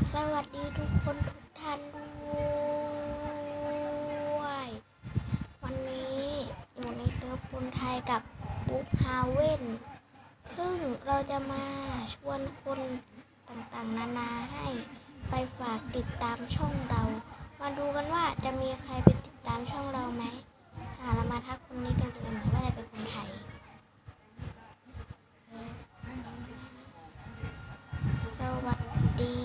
บสวัสดีทุกคนทุกท่านด้วย วันนี้อยู่ในเซิร์ฟคนไทยกับบุ๊กฮาเว่นซึ่งเราจะมาชวนคนต่างๆ นานาให้ไปฝากติดตามช่องเรา มาดูกันว่าจะมีใครไปดตามช่องเราไหมอ่าเรามาทักคนนี้กันเลยเหมือนว่าจะเป็นคนไทย สวัสดี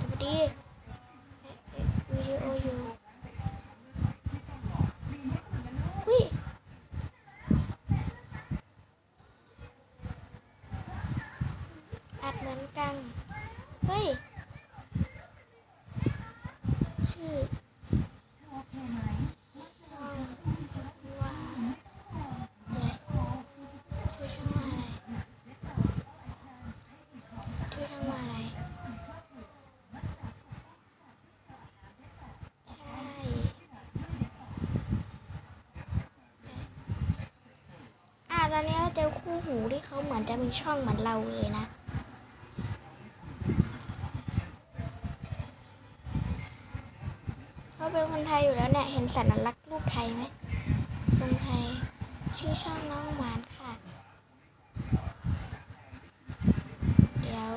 สวัสดีเอ๊ะเอ๊ะวิดีโออยู่วิอัด เหมือนกัน เฮ้ย ชื่อชื่อชื่ออะไรชื่อช่ออะไรใช่อะตอนนี้เราเจอคู่หูที่เขาเหมือนจะมีช่องเหมือนเราเลยนะ เขาเป็นคนไทยอยู่แล้วเนี่ย เห็นสัญลักษณ์รูปไทยไหมคนไทย ชื่อช่องน้องหวานค่ะ เดี๋ยว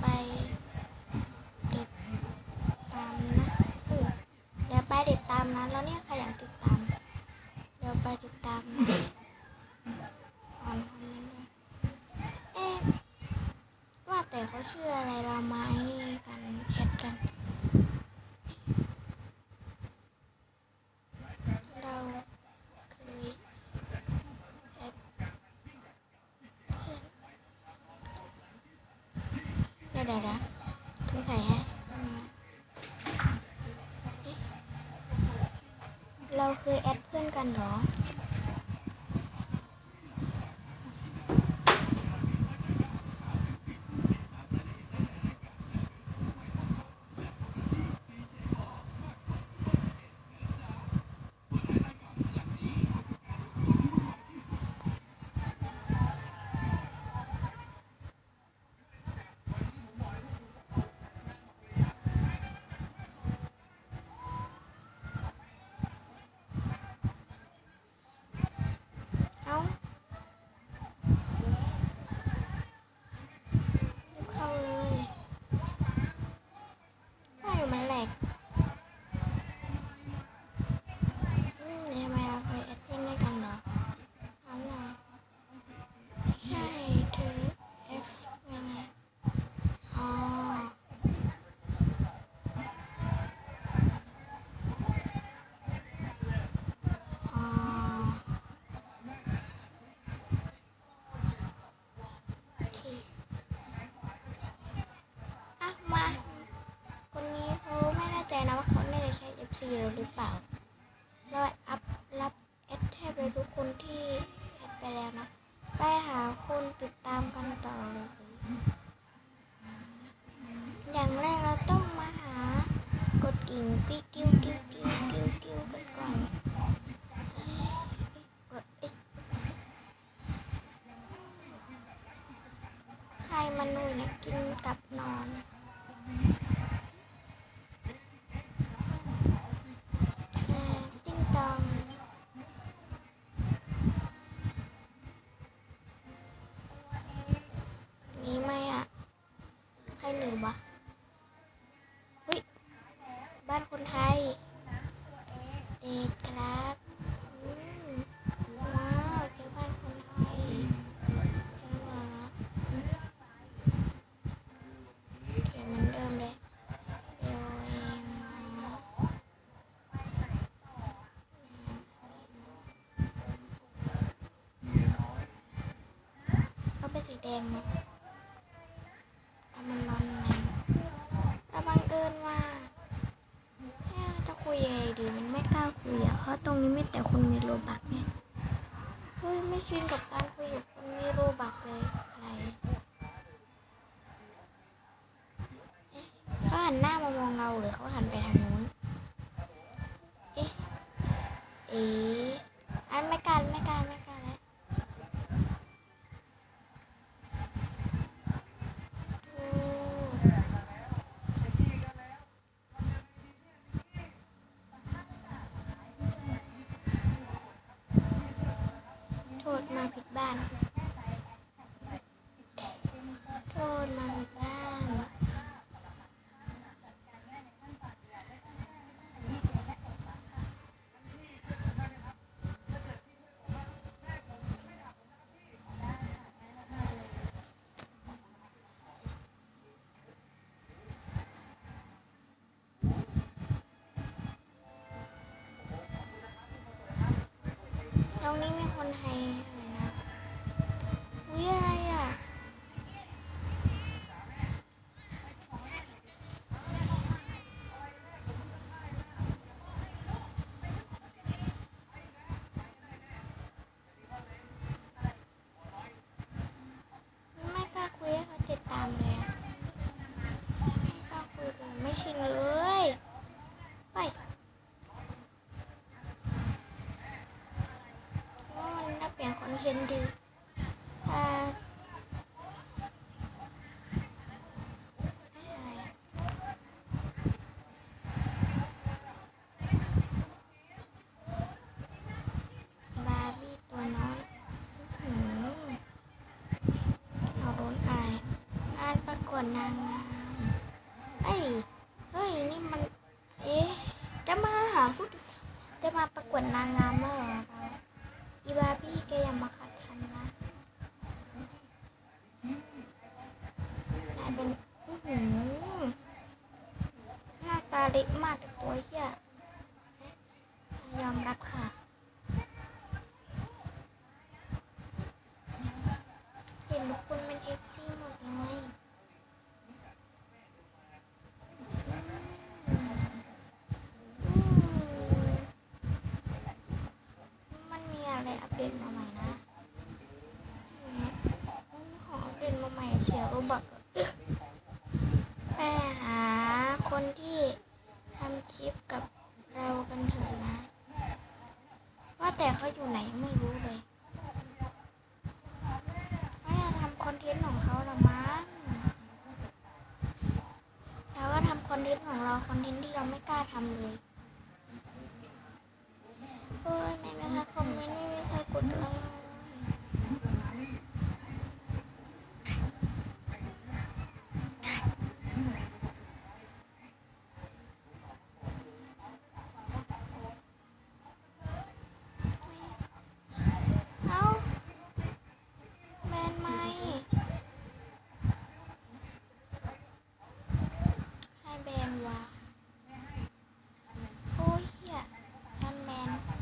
ไปติดตามนะเดี๋ยวไปติดตามนะ แล้วเนี่ยใครอยากติดตาม เดี๋ยวไปติดตามนะอ่านคอมเมนต์ด้วยเอ๊ะว่าแต่เขาชื่ออะไรเราไอ้นี่กันแอดกัน เราเคยแอด เพื่อนเดี๋ยวเดี๋ยวเดี๋ยวสงสัยฮะเราเคยแอดเพื่อนกันหรอ เอ้ารีบเข้าเลยว่าอยู่มันแหลกอืมทำไมเราเคยแอดเพื่อนด้วยกันเหรอเอาหน่อยใช่เธอ F ยังไงอ๋อ อ๋อ โอเคอะมา คนนี้เขาไม่แน่ใจนะว่าเขาไม่ได้ ใช้ FC เราหรือเปล่าเราอัพรับแอดแทบเลยทุกคนที่แอดไปแล้วนะไปหาคนติดตามกันต่อเลย อย่างแรกเราต้องมาหากดกิ่งกิ้วกิ้วกิ้วกิ้วกิ้วกิ้วกันก่อนกดเอ้ยใครมาหนุ่ยนี่ยกินกับนอน แดงเนาะเอามันร้อนแรงแล้วบังเอิญว่าเอ๊ะจะคุยยังไงดีมันไม่กล้าคุยอะเพราะตรงนี้ไม่แต่คนมีโลบักไงเฮ้ยไม่ชินกับการคุยกับคนมีโลบักเลยใครเอ๊ะเขาหันหน้ามามองเราหรือเขาหันไปทางนู้นเอ๊ะเอ๊ะอันไม่การไม่การไม่การแล้วโธ่ ไฮอะไรนะวิอะไรอะ ไม่กล้าคุยให้เขาติดตามเลยอะไม่กล้าคุยเลยไม่ชินเลยไปว่ามันน่าเปลี่ยนคอนเทนต์ดีอ่าอะไรอะบาร์บี้ตัวน้อยอื้อหือ เราโด นอะไรงานางงามเอ้ย เฮ้ย นี่มัน เอ๊ะ จะมาหาฟุตจะมาประกวดนางงามเมื่อไหร่ อีบาบี้แกอย่ามาขัดฉันนะนายเป็นอื้หญิงหน้าตาเล็กมากแต่ตัวเหี้ยยอมรับค่ะเห็นบุคคลเป็นเอฟซีหมดเลยอืมมันมีอะไรอัปเดตมาใหม่นะเนี่ยมันของอัปเดตมาให ม่เสียรูบักไปหาคนที่ทำคลิปกับเรากันเถอะนะ ว่าแต่เขาอยู่ไหนไม่รู้เลยไม่ทำคอนเทนต์ของเขาหรอมั้งเราก็ทำคอนเทนต์ของเราคอนเทนต์ที่เราไม่กล้าทำเลยเฮ้ยไม่มีใครคอมเมนต์ไม่มีใครกดไลค์เลยเอ้าแมนไหมให้แบนวะโอ้ยเหี้ยแมนแมนพัก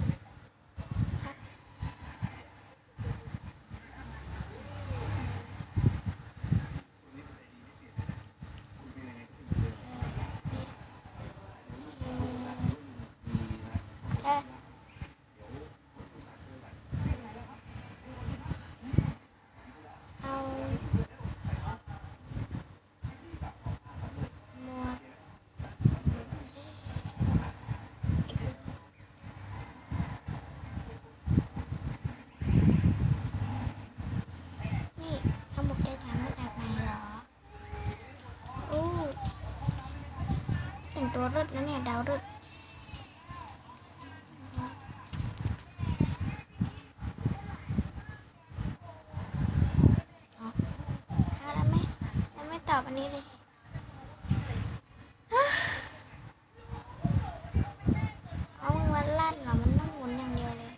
เอ๊ะเอาหมวก นี่เอาหมวกใจถามมาจากไหนเหรอโอ้แตัวรถนะเนี่ยดาวเลิศเอาเอาไม่แล้วไม่ตอบอันนี้เลยฮะเอามึงวันลั่นเหรอ มันต้องหมุนอย่างเดียวเลย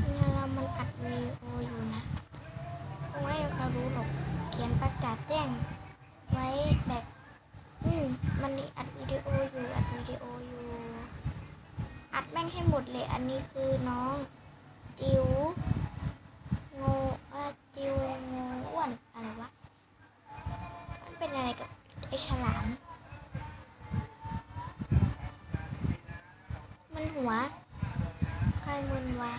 เนี่ยเรามันอัดวีดีโออยู่นะคงไม่มีใครรู้หรอก เขียนประกาศแจ้งไว้แบบ อืม มันนี่อัดวิดีโออยู่ อัดวิดีโออยู่ อัดแม่งใหมดเลย อันนี้คือน้องจิ๋วโง่อะจิ๋วโง่อ้วนอะไรวะ มันเป็นอะไรกับไอฉลาม มันหัว ใครมึนวะ